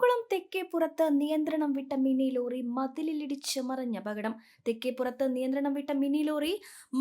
കുന്നംകുളം തെക്കേപ്പുറത്ത് നിയന്ത്രണം വിട്ട mini lorry മതിലിലിടിച്ച് മറിഞ്ഞ അപകടം. തെക്കേപ്പുറത്ത് നിയന്ത്രണം വിട്ട മിനി ലോറി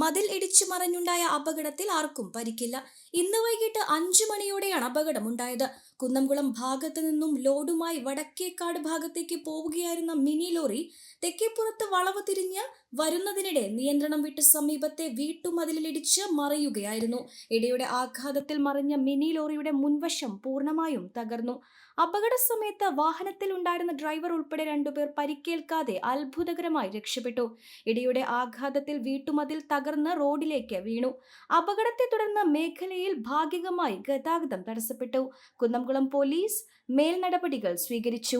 മതിൽ ഇടിച്ചു മറിഞ്ഞുണ്ടായ അപകടത്തിൽ ആർക്കും പരിക്കില്ല. ഇന്ന് വൈകിട്ട് അഞ്ചു മണിയോടെയാണ് അപകടമുണ്ടായത്. കുന്നംകുളം ഭാഗത്ത് നിന്നും ലോഡുമായി വടക്കേക്കാട് ഭാഗത്തേക്ക് പോവുകയായിരുന്ന മിനി ലോറി തെക്കേപ്പുറത്ത് വളവ് തിരിഞ്ഞ് വരുന്നതിനിടെ നിയന്ത്രണം വിട്ട് സമീപത്തെ വീട്ടുമതിലിടിച്ച് മറിയുകയായിരുന്നു. ഇടയുടെ ആഘാതത്തിൽ മറിഞ്ഞ മിനി ലോറിയുടെ മുൻവശം പൂർണമായും തകർന്നു. അപകട സമയത്ത് വാഹനത്തിൽ ഉണ്ടായിരുന്ന ഡ്രൈവർ ഉൾപ്പെടെ രണ്ടുപേർ പരിക്കേൽക്കാതെ അത്ഭുതകരമായി രക്ഷപ്പെട്ടു. ഇടിയുടെ ആഘാതത്തിൽ വീട്ടുമതിൽ തകർന്ന് റോഡിലേക്ക് വീണു. അപകടത്തെ തുടർന്ന് മേഖലയിൽ ഭാഗികമായി ഗതാഗതം തടസ്സപ്പെട്ടു. കുന്നംകുളം പോലീസ് മേൽനടപടികൾ സ്വീകരിച്ചു